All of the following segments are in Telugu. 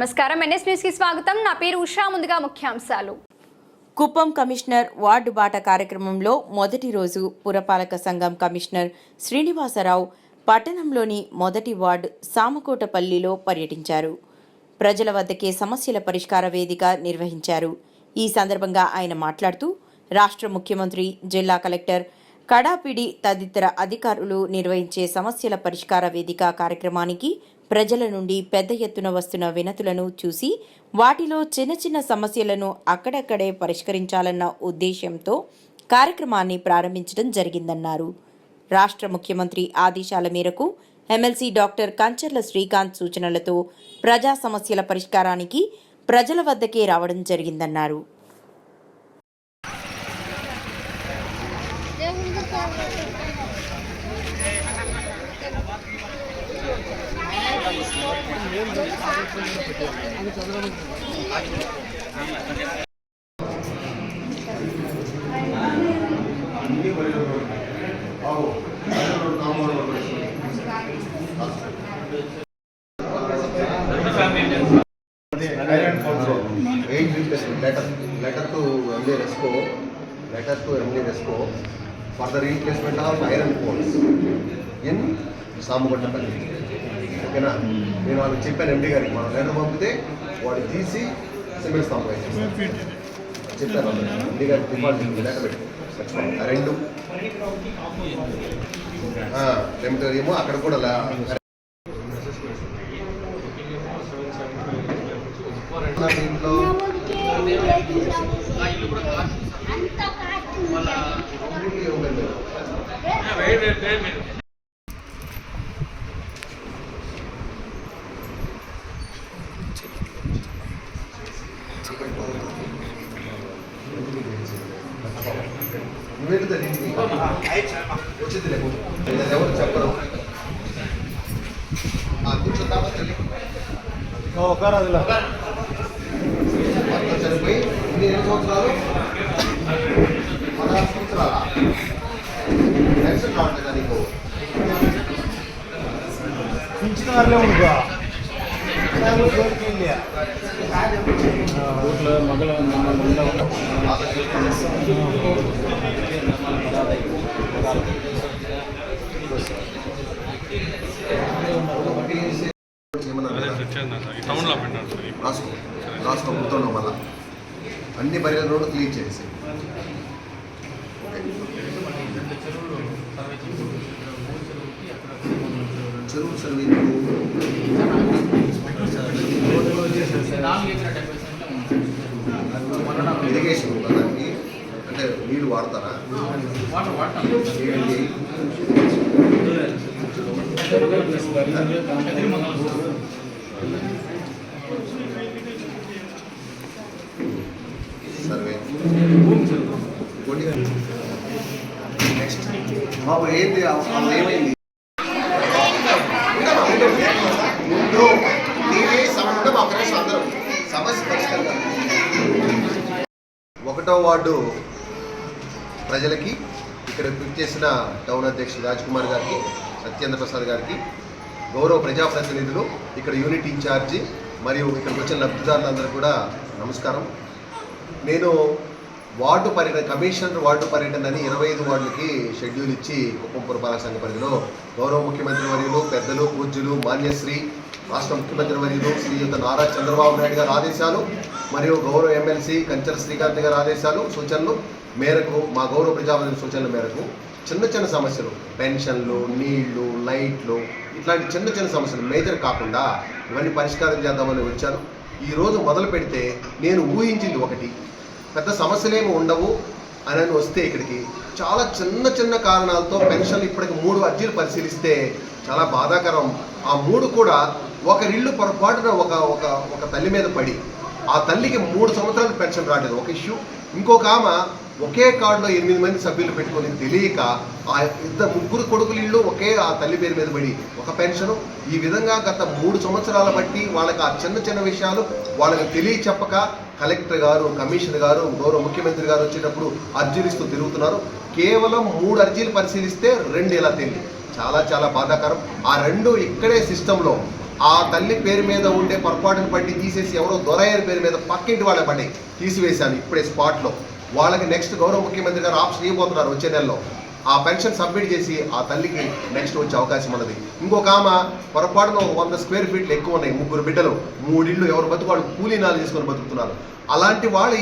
నమస్కారం. ఎన్ఎస్ న్యూస్కి స్వాగతం. నా పేరు ఉషా. ముందుగా ముఖ్యాంశాలు. కుప్పం కమిషనర్ వార్డు బాట కార్యక్రమంలో మొదటి రోజు పురపాలక సంఘం కమిషనర్ శ్రీనివాసరావు పట్టణంలోని మొదటి వార్డు సామకోటపల్లిలో పర్యటించారు. ప్రజల వద్దకే సమస్యల పరిష్కార వేదిక నిర్వహించారు. ఈ సందర్భంగా ఆయన మాట్లాడుతూ రాష్ట్ర ముఖ్యమంత్రి జిల్లా కలెక్టర్ కడాపిడి తదితర అధికారులు నిర్వహించే సమస్యల పరిష్కార వేదిక కార్యక్రమానికి ప్రజల నుండి పెద్ద ఎత్తున వస్తున్న వినతులను చూసి వాటిలో చిన్న చిన్న సమస్యలను అక్కడక్కడే పరిష్కరించాలన్న ఉద్దేశ్యంతో కార్యక్రమాన్ని ప్రారంభించడం జరిగిందన్నారు. రాష్ట్ర ముఖ్యమంత్రి ఆదేశాల మేరకు ఎమ్మెల్సీ డాక్టర్ కంచర్ల శ్రీకాంత్ సూచనలతో ప్రజా సమస్యల పరిష్కారానికి ప్రజల వద్దకే రావడం జరిగిందన్నారు. Letter, to MD Resco, letter to MD Resco for the replacement of iron poles in సాముగొట్టపల్లి ఓకేనా? నేను వాళ్ళకి చెప్పాను ఎండి గారికి మనం లెటర్ పంపితే వాడు తీసి సిమెంట్ స్తంభం చెప్పాను ఎండి గారికి డిమాండ్ లెటర్ పెట్టి. రెండు. రెమిటరీ ఏమో అక్కడ కూడా భర్త చనిపోయి ఇన్ని ఎన్ని సంవత్సరాలు పదహారు సంవత్సరాల పెన్షన్ రావట్లేదా నీకు పింఛన్ వరలే ఉండుకో జోలికి వెళ్ళి ఏమన్నా ఈ టౌన్లో పెట్టాను రాసుకో. రాసుకో మళ్ళా. అన్ని బరియల రోడ్డు క్లీన్ చేసి చెరువు సర్వీస్ ఇరిగేషన్ ఉందా దానికి? అంటే నీళ్ళు వాడతారా? ఏంటి సర్వే కొన్ని నెక్స్ట్ బాబు ఏంటి అవసరం ఏమైంది? ముందు నీవే మా అందరం సమస్య పరిష్కారం ఒకటో వార్డు ప్రజలకి ఇక్కడ పిక్ చేసిన టౌన్ అధ్యక్షుడు రాజ్ కుమార్ గారికి సత్యేంద్ర ప్రసాద్ గారికి గౌరవ ప్రజాప్రతినిధులు ఇక్కడ యూనిట్ ఇన్ఛార్జి మరియు ఇక్కడికి వచ్చిన లబ్ధిదారులందరూ కూడా నమస్కారం. నేను వార్డు పర్యటన కమిషనర్ వార్డు పర్యటన అని ఇరవై ఐదు వార్డులకి షెడ్యూల్ ఇచ్చి కుప్పం పురపాలక సంఘ పరిధిలో గౌరవ ముఖ్యమంత్రి వర్యులు పెద్దలు పూజ్యులు మాన్యశ్రీ రాష్ట్ర ముఖ్యమంత్రి వర్యులు శ్రీయుత నారా చంద్రబాబు నాయుడు గారి ఆదేశాలు మరియు గౌరవ ఎమ్మెల్సీ కంచర శ్రీకాంత్ గారి ఆదేశాలు సూచనలు మేరకు మా గౌరవ ప్రజాప్రతినిధి సూచనల మేరకు చిన్న చిన్న సమస్యలు పెన్షన్లు నీళ్ళు లైట్లు ఇట్లాంటి చిన్న చిన్న సమస్యలు మేజర్ కాకుండా ఇవన్నీ పరిష్కారం చేద్దామని వచ్చాను. ఈరోజు మొదలు పెడితే నేను ఊహించింది ఒకటి పెద్ద సమస్యలేమి ఉండవు అని అని వస్తే ఇక్కడికి. చాలా చిన్న చిన్న కారణాలతో పెన్షన్లు ఇప్పటికి మూడు అర్జీలు పరిశీలిస్తే చాలా బాధాకరం. ఆ మూడు కూడా ఒకరిల్లు పొరపాటున ఒక ఒక ఒక తల్లి మీద పడి ఆ తల్లికి మూడు సంవత్సరాలు పెన్షన్ రాలేదు. ఒక ఇష్యూ. ఇంకొక ఆమె ఒకే కార్డులో ఎనిమిది మంది సభ్యులు పెట్టుకొని తెలియక ఆ ఇద్దరు ముగ్గురు కొడుకులు ఇళ్ళు ఒకే ఆ తల్లి పేరు మీద పడి ఒక పెన్షను. ఈ విధంగా గత మూడు సంవత్సరాల బట్టి వాళ్ళకి ఆ చిన్న చిన్న విషయాలు వాళ్ళకి తెలియ చెప్పక కలెక్టర్ గారు కమిషనర్ గారు గౌరవ ముఖ్యమంత్రి గారు వచ్చేటప్పుడు అర్జీలు ఇస్తూ తిరుగుతున్నారు. కేవలం మూడు అర్జీలు పరిశీలిస్తే రెండు ఇలా తెలియదు చాలా చాలా బాధాకరం. ఆ రెండు ఇక్కడే సిస్టంలో. ఆ తల్లి పేరు మీద ఉండే పొరపాటును బట్టి తీసేసి ఎవరో దొరయ్యని పేరు మీద పక్కింటి వాళ్ళ పడి తీసివేశాను ఇప్పుడే స్పాట్లో. వాళ్ళకి నెక్స్ట్ గౌరవ ముఖ్యమంత్రి గారు ఆప్షన్ ఇవ్వబోతున్నారు వచ్చే నెలలో. ఆ పెన్షన్ సబ్మిట్ చేసి ఆ తల్లికి నెక్స్ట్ వచ్చే అవకాశం ఉన్నది. ఇంకొక ఆమె పొరపాటున వంద స్క్వేర్ ఫీట్లు ఎక్కువ ఉన్నాయి ముగ్గురు బిడ్డలు. మూడిళ్ళు ఎవరు బతుకు కూలీనాలు తీసుకొని బతుకుతున్నారు. అలాంటి వాళ్ళ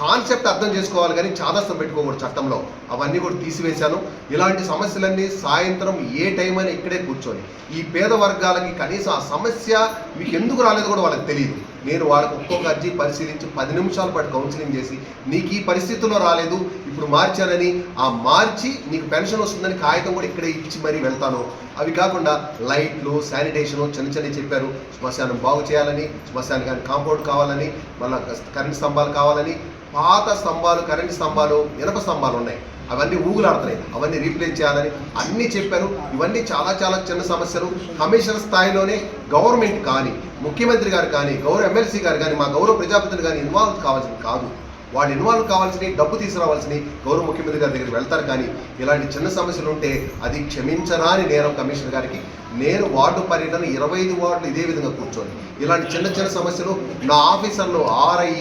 కాన్సెప్ట్ అర్థం చేసుకోవాలి కానీ చాదస్తం పెట్టుకోకూడదు చట్టంలో. అవన్నీ కూడా తీసివేశాను. ఇలాంటి సమస్యలన్నీ సాయంత్రం ఏ టైం అయినా ఇక్కడే కూర్చొని. ఈ పేద వర్గాలకి కనీసం ఆ సమస్య మీకు ఎందుకు రాలేదు కూడా వాళ్ళకి తెలియదు. నేను వాళ్ళకి ఒక్కొక్క అర్జీ పరిశీలించి పది నిమిషాల పాటు కౌన్సిలింగ్ చేసి నీకు ఈ పరిస్థితుల్లో రాలేదు ఇప్పుడు మార్చానని ఆ మార్చి నీకు పెన్షన్ వస్తుందని కాగితం కూడా ఇక్కడే ఇచ్చి మరీ వెళ్తాను. అవి కాకుండా లైట్లు శానిటేషను చిన్న చిన్న చెప్పారు. శ్మశానం బాగు చేయాలని శ్మశానానికి కాంపౌండ్ కావాలని మళ్ళీ కరెంట్ స్తంభాలు కావాలని పాత స్తంభాలు కరెంట్ స్తంభాలు ఇనప స్తంభాలు ఉన్నాయి. అవన్నీ ఊగులాడుతున్నాయి. అవన్నీ రీప్లేస్ చేయాలని అన్నీ చెప్పారు ఇవన్నీ చాలా చాలా చిన్న సమస్యలు. కమిషనర్ స్థాయిలోనే గవర్నమెంట్ కానీ ముఖ్యమంత్రి గారు కానీ గౌరవ ఎమ్మెల్సీ గారు కానీ మా గౌరవ ప్రజాప్రతినిధులు కానీ ఇన్వాల్వ్ కావాల్సింది కాదు. వాళ్ళు ఇన్వాల్వ్ కావాల్సిన డబ్బు తీసుకురావాల్సిన గౌరవ ముఖ్యమంత్రి గారి దగ్గరికి వెళ్తారు కానీ ఇలాంటి చిన్న సమస్యలు ఉంటే అది క్షమించరాని నేరం కమిషనర్ గారికి నేను వార్డు పర్యటన ఇరవై ఐదు వార్డులు ఇదే విధంగా కూర్చొని ఇలాంటి చిన్న చిన్న సమస్యలు నా ఆఫీసర్లు ఆర్ఐ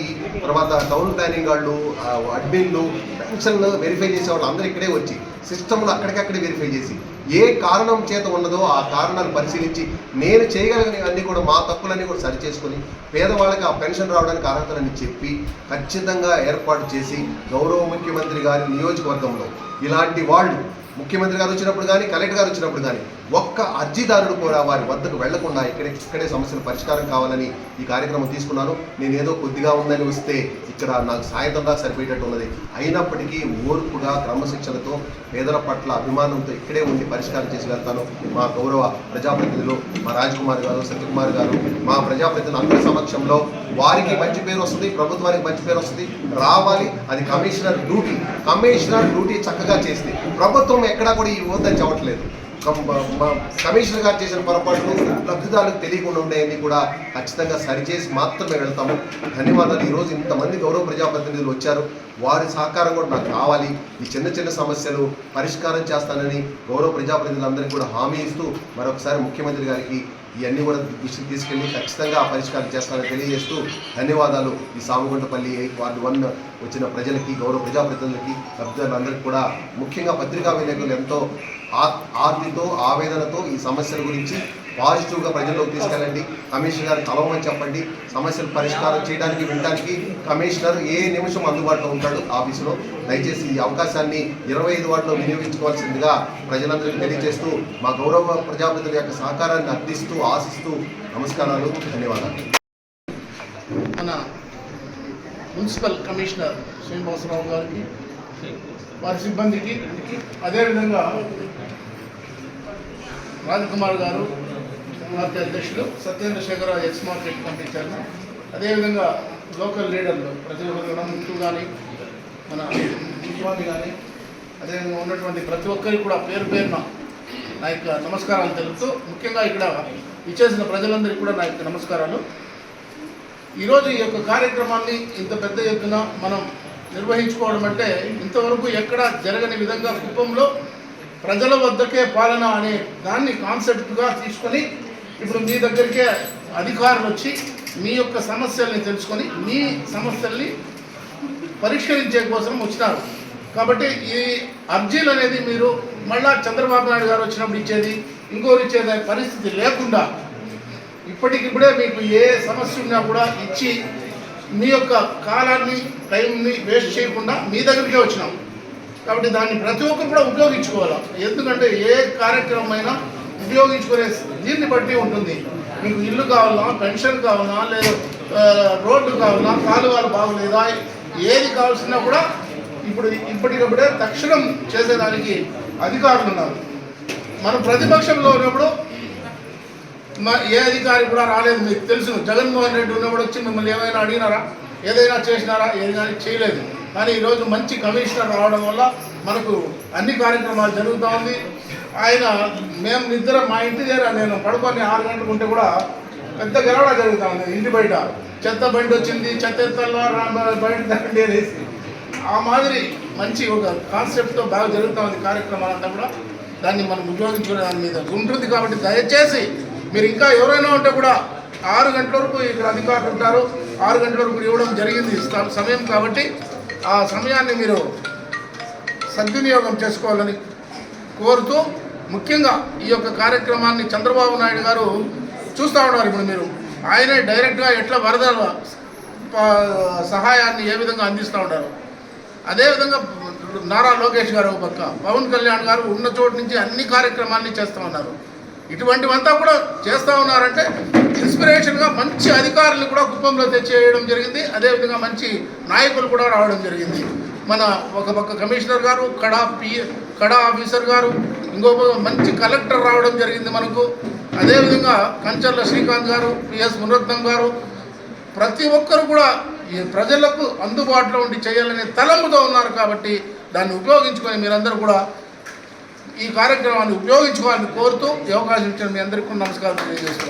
తర్వాత టౌన్ ప్లానింగ్ వాళ్ళు అడ్మిన్లు పెన్షన్లు వెరిఫై చేసే వాళ్ళు అందరూ ఇక్కడే వచ్చి సిస్టమ్లు అక్కడికక్కడే వెరిఫై చేసి ఏ కారణం చేత ఉన్నదో ఆ కారణాలు పరిశీలించి నేను చేయగలిగినవన్నీ కూడా మా తప్పులన్నీ కూడా సరి చేసుకొని పేదవాళ్ళకి ఆ పెన్షన్ రావడానికి అర్హతలని చెప్పి ఖచ్చితంగా ఏర్పాటు చేసి గౌరవ ముఖ్యమంత్రి గారి నియోజకవర్గంలో ఇలాంటి వాళ్ళు ముఖ్యమంత్రి గారు వచ్చినప్పుడు కానీ కలెక్టర్ గారు వచ్చినప్పుడు కానీ ఒక్క అర్జీదారుడు కూడా వారి వద్దకు వెళ్ళకుండా ఇక్కడే ఇక్కడే సమస్యలు పరిష్కారం కావాలని ఈ కార్యక్రమం తీసుకున్నాను. నేను ఏదో కొద్దిగా ఉందని వస్తే ఇక్కడ నాకు సాయంత్రం సరిపోయేటట్టు ఉన్నది. అయినప్పటికీ ఓర్పుగా క్రమశిక్షణతో పేదల పట్ల అభిమానంతో ఇక్కడే ఉండి పరిష్కారం చేసి వెళ్తాను. మా గౌరవ ప్రజాప్రతినిధులు మా రాజ్కుమార్ గారు సత్యకుమార్ గారు మా ప్రజాప్రతినిధులు అందరి సమక్షంలో వారికి మంచి పేరు వస్తుంది ప్రభుత్వానికి మంచి పేరు వస్తుంది. రావాలి. అది కమిషనర్ డ్యూటీ. కమిషనర్ డ్యూటీ చక్కగా చేస్తుంది ప్రభుత్వం ఎక్కడా కూడా ఈ వద్దని చవట్లేదు. కమిషనర్ గారు చేసిన పొరపాట్లు లబ్ధిదారులకు తెలియకుండా ఉన్నాయని కూడా ఖచ్చితంగా సరిచేసి మాత్రమే వెళ్తాము. ధన్యవాదాలు. ఈరోజు ఇంతమంది గౌరవ ప్రజాప్రతినిధులు వచ్చారు. వారి సహకారం కూడా నాకు కావాలి. ఈ చిన్న చిన్న సమస్యలు పరిష్కారం చేస్తానని గౌరవ ప్రజాప్రతినిధులందరికీ కూడా హామీ ఇస్తూ మరొకసారి ముఖ్యమంత్రి గారికి ఇవన్నీ కూడా దృష్టికి తీసుకెళ్ళి ఖచ్చితంగా పరిష్కారం చేస్తారని తెలియజేస్తూ ధన్యవాదాలు. ఈ సామగుంటపల్లి వార్డు వన్ వచ్చిన ప్రజలకి గౌరవ ప్రజాప్రతినిధులకి లబ్ధిదారులందరికీ కూడా ముఖ్యంగా పత్రికా విలేకరులు ఎంతో ఆ- ఆర్తితో ఆవేదనతో ఈ సమస్యల గురించి పాజిటివ్గా ప్రజల్లోకి తీసుకెళ్ళండి. కమిషనర్ గారు కలవమని చెప్పండి. సమస్యలు పరిష్కారం చేయడానికి వినడానికి కమిషనర్ ఏ నిమిషం అందుబాటులో ఉంటాడు ఆఫీసులో? దయచేసి ఈ అవకాశాన్ని ఇరవై ఐదు వాటిలో వినియోగించుకోవాల్సిందిగా ప్రజలందరికీ తెలియజేస్తూ మా గౌరవ ప్రజాప్రతినిధుల యొక్క సహకారాన్ని అర్థిస్తూ ఆశిస్తూ నమస్కారాలు ధన్యవాదాలు. మన మున్సిపల్ కమిషనర్ శ్రీనివాసరావు గారికి వారి సిబ్బందికి అదేవిధంగా రాజకుమార్ గారు పార్టీ అధ్యక్షులు Satyendra Shekhara Rao ex market committee chairman అదేవిధంగా లోకల్ లీడర్లు ప్రజల ముట్టు కానీ మన స్వామి కానీ అదేవిధంగా ఉన్నటువంటి ప్రతి ఒక్కరికి కూడా పేరు పేరున నా యొక్క నమస్కారాలు తెలుపుతూ ముఖ్యంగా ఇక్కడ ఇచ్చేసిన ప్రజలందరికీ కూడా నా యొక్క నమస్కారాలు. ఈరోజు ఈ యొక్క కార్యక్రమాన్ని ఇంత పెద్ద ఎత్తున మనం నిర్వహించుకోవడం అంటే ఇంతవరకు ఎక్కడ జరగని విధంగా కుప్పంలో ప్రజల వద్దకే పాలన అనే దాన్ని కాన్సెప్ట్గా తీసుకొని ఇప్పుడు మీ దగ్గరికే అధికారులు వచ్చి మీ యొక్క సమస్యల్ని తెలుసుకొని మీ సమస్యల్ని పరిష్కరించే కోసం వచ్చినారు. కాబట్టి ఈ అర్జీలు అనేది మీరు మళ్ళా చంద్రబాబు నాయుడు గారు వచ్చినప్పుడు ఇచ్చేది ఇంకోరు ఇచ్చేది పరిస్థితి లేకుండా ఇప్పటికిప్పుడే మీకు ఏ సమస్య ఉన్నా కూడా ఇచ్చి మీ యొక్క కాలాన్ని టైంని వేస్ట్ చేయకుండా మీ దగ్గరికే వచ్చినాం. కాబట్టి దాన్ని ప్రతి ఒక్కరు కూడా ఉపయోగించుకోవాలి? ఎందుకంటే ఏ కార్యక్రమం అయినా ఉపయోగించుకునే దీన్ని బట్టి ఉంటుంది. మీకు ఇల్లు కావాలా పెన్షన్ కావాలా లేదా రోడ్లు రోడ్డు కాలువలు బాగలేదా ఏది కావాల్సినా కూడా ఇప్పుడు ఇప్పటికప్పుడే తక్షణం చేసేదానికి అధికారులు ఉన్నారు. మనం ప్రతిపక్షంలో ఉన్నప్పుడు ఏ అధికారి కూడా రాలేదు మీకు తెలుసు. జగన్మోహన్ రెడ్డి ఉన్నప్పుడు వచ్చి మిమ్మల్ని ఏమైనా అడిగినారా? ఏదైనా చేసినారా? ఏది కానీ చేయలేదు. కానీ ఈరోజు మంచి కమిషనర్ రావడం వల్ల మనకు అన్ని కార్యక్రమాలు జరుగుతూ ఉంది. ఆయన మేము నిద్ర మా ఇంటి దగ్గర నేను పడుకొని ఆరు గంటలకు ఉంటే కూడా పెద్ద గెలవడం జరుగుతూ ఉంది ఇంటి బయట. చెత్త బండి వచ్చింది చెత్త ఎత్తల్లో బయట దండి అనేసి. ఆ మాదిరి మంచి ఒక కాన్సెప్ట్తో బాగా జరుగుతూ ఉంది కార్యక్రమాలంతా కూడా. దాన్ని మనం ఉపయోగించుకునే దాని మీద ఉంటుంది కాబట్టి దయచేసి మీరు ఇంకా ఎవరైనా ఉంటే కూడా ఆరు గంటల వరకు ఇక్కడ అధికారులు ఉంటారు. ఆరు గంటల వరకు ఇవ్వడం జరిగింది. సమయం కాబట్టి ఆ సమయాన్ని మీరు సద్వినియోగం చేసుకోవాలని కోరుతూ ముఖ్యంగా ఈ యొక్క కార్యక్రమాన్ని చంద్రబాబు నాయుడు గారు చూస్తూ ఉన్నారు ఇప్పుడు మీరు. ఆయనే డైరెక్ట్గా ఎట్లా వరదల సహాయాన్ని ఏ విధంగా అందిస్తూ ఉన్నారు. అదేవిధంగా నారా లోకేష్ గారు ఒక పక్క పవన్ కళ్యాణ్ గారు ఉన్న చోటు నుంచి అన్ని కార్యక్రమాన్ని చేస్తూ ఉన్నారు. ఇటువంటివంతా కూడా చేస్తూ ఉన్నారంటే ఇన్స్పిరేషన్గా మంచి అధికారులు కూడా కుప్పంలో తెచ్చేయడం జరిగింది. అదేవిధంగా మంచి నాయకులు కూడా రావడం జరిగింది. మన ఒక పక్క కమిషనర్ గారు కడా పి కడా ఆఫీసర్ గారు ఇంకో మంచి కలెక్టర్ రావడం జరిగింది మనకు. అదేవిధంగా కంచర్ల శ్రీకాంత్ గారు పిఎస్ మునరత్నం గారు ప్రతి ఒక్కరు కూడా ఈ ప్రజలకు అందుబాటులో ఉండి చేయాలనే తలంపుతో ఉన్నారు కాబట్టి దాన్ని ఉపయోగించుకొని మీరందరూ కూడా ఈ కార్యక్రమాన్ని ఉపయోగించుకోవాలని కోరుతూ ఈ అవకాశం ఇచ్చిన మీ అందరికీ నమస్కారం తెలియజేస్తున్నాను.